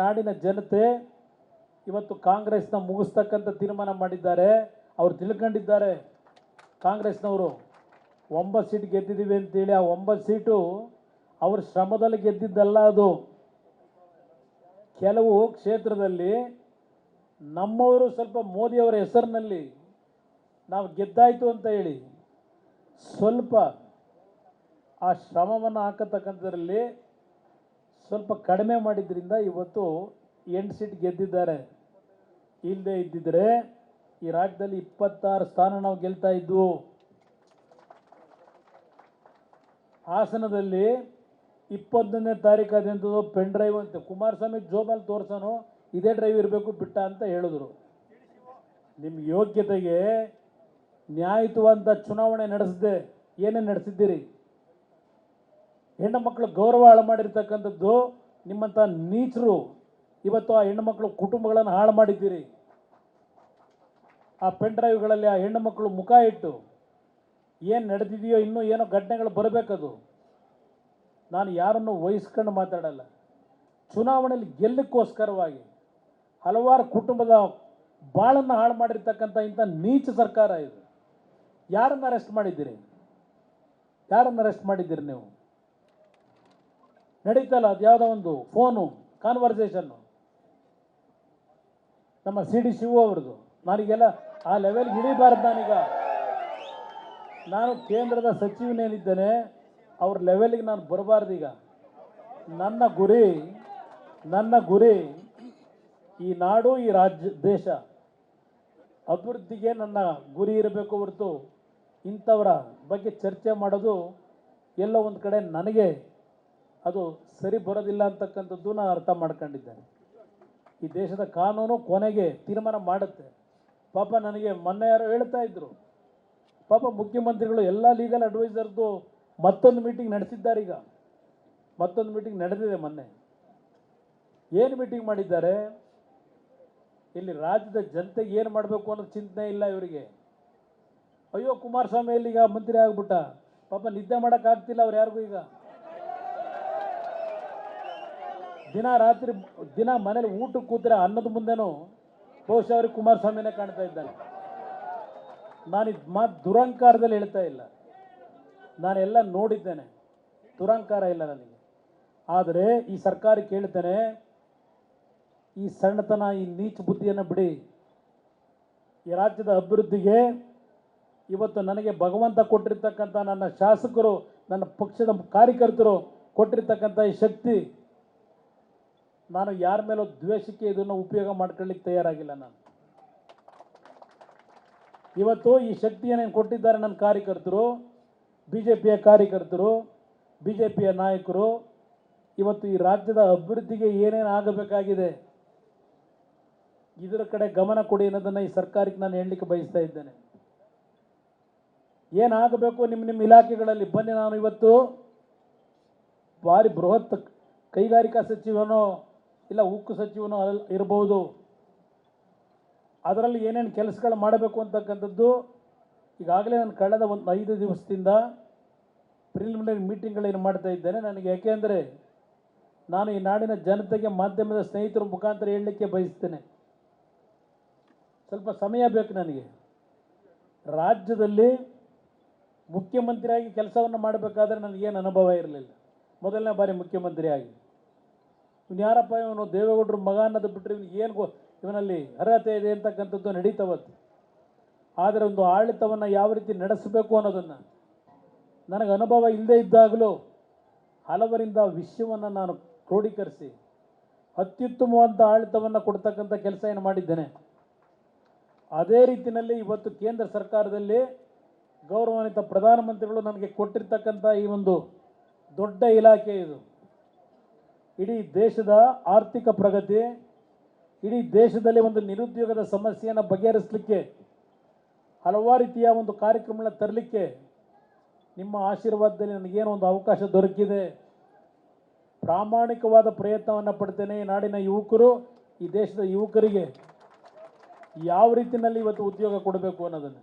ನಾಡಿನ ಜನತೆ ಇವತ್ತು ಕಾಂಗ್ರೆಸ್ನ ಮುಗಿಸ್ತಕ್ಕಂಥ ತೀರ್ಮಾನ ಮಾಡಿದ್ದಾರೆ. ಅವ್ರು ತಿಳ್ಕೊಂಡಿದ್ದಾರೆ. ಕಾಂಗ್ರೆಸ್ನವರು ಒಂಬತ್ತು ಸೀಟ್ ಗೆದ್ದಿದ್ದೀವಿ ಅಂತೇಳಿ, ಆ ಒಂಬತ್ತು ಸೀಟು ಅವ್ರ ಶ್ರಮದಲ್ಲಿ ಗೆದ್ದಿದ್ದಲ್ಲ ಅದು. ಕೆಲವು ಕ್ಷೇತ್ರದಲ್ಲಿ ನಮ್ಮವರು ಸ್ವಲ್ಪ ಮೋದಿಯವರ ಹೆಸರಿನಲ್ಲಿ ನಾವು ಗೆದ್ದಾಯಿತು ಅಂತ ಹೇಳಿ ಸ್ವಲ್ಪ ಆ ಶ್ರಮವನ್ನು ಹಾಕತಕ್ಕಂಥದ್ರಲ್ಲಿ ಸ್ವಲ್ಪ ಕಡಿಮೆ ಮಾಡಿದ್ರಿಂದ ಇವತ್ತು ಎಂಟು ಸೀಟ್ ಗೆದ್ದಿದ್ದಾರೆ. ಇಲ್ಲದೆ ಇದ್ದಿದ್ರೆ ಈ ರಾಜ್ಯದಲ್ಲಿ ಇಪ್ಪತ್ತಾರು ಸ್ಥಾನ ನಾವು ಗೆಲ್ತಾ ಇದ್ವು. ಹಾಸನದಲ್ಲಿ ಇಪ್ಪತ್ತೊಂದನೇ ತಾರೀಕು ಅದೆಂಥದ್ದು ಪೆನ್ ಡ್ರೈವ್ ಅಂತ ಕುಮಾರಸ್ವಾಮಿ ಜೋಬಲ್ಲಿ ತೋರ್ಸೋನು, ಇದೇ ಡ್ರೈವ್ ಇರಬೇಕು ಬಿಟ್ಟ ಅಂತ ಹೇಳಿದ್ರು. ನಿಮ್ಮ ಯೋಗ್ಯತೆಗೆ ನ್ಯಾಯಯುತವಾದಂಥ ಚುನಾವಣೆ ನಡೆಸದೆ ಏನೇ ನಡೆಸಿದ್ದೀರಿ? ಹೆಣ್ಣು ಮಕ್ಕಳು ಗೌರವ ಹಾಳು ಮಾಡಿರ್ತಕ್ಕಂಥದ್ದು ನಿಮ್ಮಂಥ ನೀಚರು. ಇವತ್ತು ಆ ಹೆಣ್ಣು ಮಕ್ಕಳು ಕುಟುಂಬಗಳನ್ನು ಹಾಳು ಮಾಡಿದ್ದೀರಿ. ಆ ಪೆನ್ ಡ್ರೈವ್ಗಳಲ್ಲಿ ಆ ಹೆಣ್ಣು ಮಕ್ಕಳು ಮುಖ ಇಟ್ಟು ಏನು ನಡೆದಿದೆಯೋ ಇನ್ನೂ ಏನೋ ಘಟನೆಗಳು ಬರಬೇಕದು. ನಾನು ಯಾರನ್ನು ವಹಿಸ್ಕೊಂಡು ಮಾತಾಡಲ್ಲ. ಚುನಾವಣೆಯಲ್ಲಿ ಗೆಲ್ಲಕ್ಕೋಸ್ಕರವಾಗಿ ಹಲವಾರು ಕುಟುಂಬದ ಬಾಳನ್ನು ಹಾಳು ಮಾಡಿರ್ತಕ್ಕಂಥ ಇಂಥ ನೀಚ ಸರ್ಕಾರ ಇದು. ಯಾರನ್ನು ಅರೆಸ್ಟ್ ಮಾಡಿದ್ದೀರಿ? ಯಾರನ್ನು ಅರೆಸ್ಟ್ ಮಾಡಿದ್ದೀರಿ ನೀವು? ನಡೀತಲ್ಲ, ಅದು ಯಾವುದೋ ಒಂದು ಫೋನು ಕಾನ್ವರ್ಸೇಷನ್ನು ನಮ್ಮ ಸಿ ಡಿ ಶಿವು ಅವ್ರದ್ದು. ನನಗೆಲ್ಲ ಆ ಲೆವೆಲ್ಗೆ ಇಳಿಬಾರ್ದು ನಾನೀಗ. ನಾನು ಕೇಂದ್ರದ ಸಚಿವನೇನಿದ್ದೇನೆ, ಅವ್ರ ಲೆವೆಲ್ಗೆ ನಾನು ಬರಬಾರ್ದು ಈಗ ನನ್ನ ಗುರಿ ನನ್ನ ಗುರಿ ಈ ನಾಡು, ಈ ರಾಜ್ಯ, ದೇಶ. ಅಭಿವೃದ್ಧಿಗೆ ನನ್ನ ಗುರಿ ಇರಬೇಕು ಹೊರತು ಇಂಥವರ ಬಗ್ಗೆ ಚರ್ಚೆ ಮಾಡೋದು ಎಲ್ಲೋ ಒಂದು ಕಡೆ ನನಗೆ ಅದು ಸರಿ ಬರೋದಿಲ್ಲ ಅಂತಕ್ಕಂಥದ್ದು ನಾನು ಅರ್ಥ ಮಾಡ್ಕೊಂಡಿದ್ದೇನೆ. ಈ ದೇಶದ ಕಾನೂನು ಕೊನೆಗೆ ತೀರ್ಮಾನ ಮಾಡುತ್ತೆ. ಪಾಪ ನನಗೆ ಮೊನ್ನೆ ಯಾರೋ ಹೇಳ್ತಾ ಇದ್ರು. ಪಾಪ ಮುಖ್ಯಮಂತ್ರಿಗಳು ಎಲ್ಲ ಲೀಗಲ್ ಅಡ್ವೈಸರ್ದು ಮತ್ತೊಂದು ಮೀಟಿಂಗ್ ನಡೆಸಿದ್ದಾರೆ ಈಗ. ಮತ್ತೊಂದು ಮೀಟಿಂಗ್ ನಡೆದಿದೆ ಮೊನ್ನೆ. ಏನು ಮೀಟಿಂಗ್ ಮಾಡಿದ್ದಾರೆ? ಇಲ್ಲಿ ರಾಜ್ಯದ ಜನತೆಗೆ ಏನು ಮಾಡಬೇಕು ಅನ್ನೋ ಚಿಂತನೆ ಇಲ್ಲ ಇವರಿಗೆ. ಅಯ್ಯೋ ಕುಮಾರಸ್ವಾಮಿ ಈಗ ಮಂತ್ರಿ ಆಗ್ಬಿಟ್ಟ. ಪಾಪ ನಿದ್ದೆ ಮಾಡೋಕ್ಕಾಗ್ತಿಲ್ಲ ಅವ್ರು ಯಾರಿಗೂ ಈಗ. ದಿನ ರಾತ್ರಿ, ದಿನ ಮನೇಲಿ ಊಟಕ್ಕೆ ಕೂತ್ರೆ ಅನ್ನದ ಮುಂದೆನೂ ಬಹುಶಃ ಅವ್ರಿಗೆ ಕುಮಾರಸ್ವಾಮಿನೇ ಕಾಣ್ತಾ ಇದ್ದಾನೆ. ನಾನು ಇದು ಮಾತು ದುರಂಕಾರದಲ್ಲಿ ಹೇಳ್ತಾ ಇಲ್ಲ. ನಾನೆಲ್ಲ ನೋಡಿದ್ದೇನೆ. ದುರಂಕಾರ ಇಲ್ಲ ನನಗೆ. ಆದರೆ ಈ ಸರ್ಕಾರ ಕೇಳ್ತೇನೆ, ಈ ಸಣ್ಣತನ, ಈ ನೀಚ ಬುದ್ಧಿಯನ್ನು ಬಿಡಿ. ಈ ರಾಜ್ಯದ ಅಭಿವೃದ್ಧಿಗೆ ಇವತ್ತು ನನಗೆ ಭಗವಂತ ಕೊಟ್ಟಿರ್ತಕ್ಕಂಥ ನನ್ನ ಶಾಸಕರು, ನನ್ನ ಪಕ್ಷದ ಕಾರ್ಯಕರ್ತರು ಕೊಟ್ಟಿರ್ತಕ್ಕಂಥ ಈ ಶಕ್ತಿ ನಾನು ಯಾರ ಮೇಲೂ ದ್ವೇಷಕ್ಕೆ ಇದನ್ನು ಉಪಯೋಗ ಮಾಡ್ಕೊಳ್ಳಿಕ್ಕೆ ತಯಾರಾಗಿಲ್ಲ ನಾನು. ಇವತ್ತು ಈ ಶಕ್ತಿಯನ್ನು ಕೊಟ್ಟಿದ್ದಾರೆ ನನ್ನ ಕಾರ್ಯಕರ್ತರು ಬಿ ಜೆ ಪಿಯ ಕಾರ್ಯಕರ್ತರು ಬಿ ಜೆ ಪಿಯ ನಾಯಕರು. ಇವತ್ತು ಈ ರಾಜ್ಯದ ಅಭಿವೃದ್ಧಿಗೆ ಏನೇನು ಆಗಬೇಕಾಗಿದೆ? ಇದರ ಕಡೆ ಗಮನ ಕೊಡಿ ಅನ್ನೋದನ್ನು ಈ ಸರ್ಕಾರಕ್ಕೆ ನಾನು ಹೇಳಲಿಕ್ಕೆ ಬಯಸ್ತಾ ಇದ್ದೇನೆ. ಏನಾಗಬೇಕು ನಿಮ್ಮ ನಿಮ್ಮ ಇಲಾಖೆಗಳಲ್ಲಿ? ಬನ್ನಿ ನಾನು ಇವತ್ತು. ಭಾರಿ ಬೃಹತ್ ಕೈಗಾರಿಕಾ ಸಚಿವನೋ ಇಲ್ಲ ಉಕ್ಕು ಸಚಿವನು ಅಲ್ಲಿ ಇರ್ಬೋದು. ಅದರಲ್ಲಿ ಏನೇನು ಕೆಲಸಗಳು ಮಾಡಬೇಕು ಅಂತಕ್ಕಂಥದ್ದು ಈಗಾಗಲೇ ನಾನು ಕಳೆದ ಒಂದು ಐದು ದಿವಸದಿಂದ ಪ್ರಿಲಿಮಿನರಿ ಮೀಟಿಂಗ್ಗಳೇನು ಮಾಡ್ತಾ ಇದ್ದೇನೆ. ನನಗೆ ಯಾಕೆಂದರೆ ನಾನು ಈ ನಾಡಿನ ಜನತೆಗೆ ಮಾಧ್ಯಮದ ಸ್ನೇಹಿತರ ಮುಖಾಂತರ ಹೇಳಲಿಕ್ಕೆ ಬಯಸ್ತೇನೆ. ಸ್ವಲ್ಪ ಸಮಯ ಬೇಕು ನನಗೆ. ರಾಜ್ಯದಲ್ಲಿ ಮುಖ್ಯಮಂತ್ರಿಯಾಗಿ ಕೆಲಸವನ್ನು ಮಾಡಬೇಕಾದ್ರೆ ನನಗೇನು ಅನುಭವ ಇರಲಿಲ್ಲ. ಮೊದಲನೇ ಬಾರಿ ಮುಖ್ಯಮಂತ್ರಿ ಆಗಿ ಇವನು ಯಾರಪ್ಪ ಇವನು ದೇವೇಗೌಡರು ಮಗ ಅನ್ನೋದು ಬಿಟ್ಟರೆ ಇವನಿಗೆ ಏನು ಗೊ ಇವನಲ್ಲಿ ಅರ್ಹತೆ ಇದೆ ಅಂತಕ್ಕಂಥದ್ದು ನಡೀತಾವತ್ತು ಆದರೆ ಒಂದು ಆಡಳಿತವನ್ನು ಯಾವ ರೀತಿ ನಡೆಸಬೇಕು ಅನ್ನೋದನ್ನು ನನಗೆ ಅನುಭವ ಇಲ್ಲದೇ ಇದ್ದಾಗಲೂ ಹಲವರಿಂದ ವಿಷಯವನ್ನು ನಾನು ಕ್ರೋಢೀಕರಿಸಿ ಅತ್ಯುತ್ತಮವಾದ ಆಡಳಿತವನ್ನು ಕೊಡ್ತಕ್ಕಂಥ ಕೆಲಸ ಏನು ಮಾಡಿದ್ದೇನೆ. ಅದೇ ರೀತಿಯಲ್ಲಿ ಇವತ್ತು ಕೇಂದ್ರ ಸರ್ಕಾರದಲ್ಲಿ ಗೌರವಾನ್ವಿತ ಪ್ರಧಾನಮಂತ್ರಿಗಳು ನನಗೆ ಕೊಟ್ಟಿರ್ತಕ್ಕಂಥ ಈ ಒಂದು ದೊಡ್ಡ ಇಲಾಖೆ ಇದು. ಇಡೀ ದೇಶದ ಆರ್ಥಿಕ ಪ್ರಗತಿ, ಇಡೀ ದೇಶದಲ್ಲಿ ಒಂದು ನಿರುದ್ಯೋಗದ ಸಮಸ್ಯೆಯನ್ನು ಬಗೆಹರಿಸಲಿಕ್ಕೆ, ಹಲವಾರು ರೀತಿಯ ಒಂದು ಕಾರ್ಯಕ್ರಮಗಳನ್ನ ತರಲಿಕ್ಕೆ ನಿಮ್ಮ ಆಶೀರ್ವಾದದಲ್ಲಿ ನನಗೇನು ಒಂದು ಅವಕಾಶ ದೊರಕಿದೆ. ಪ್ರಾಮಾಣಿಕವಾದ ಪ್ರಯತ್ನವನ್ನು ಪಡ್ತೇನೆ ಈ ನಾಡಿನ ಯುವಕರು, ಈ ದೇಶದ ಯುವಕರಿಗೆ. ಯಾವ ರೀತಿಯಲ್ಲಿ ಇವತ್ತು ಉದ್ಯೋಗ ಕೊಡಬೇಕು ಅನ್ನೋದನ್ನು.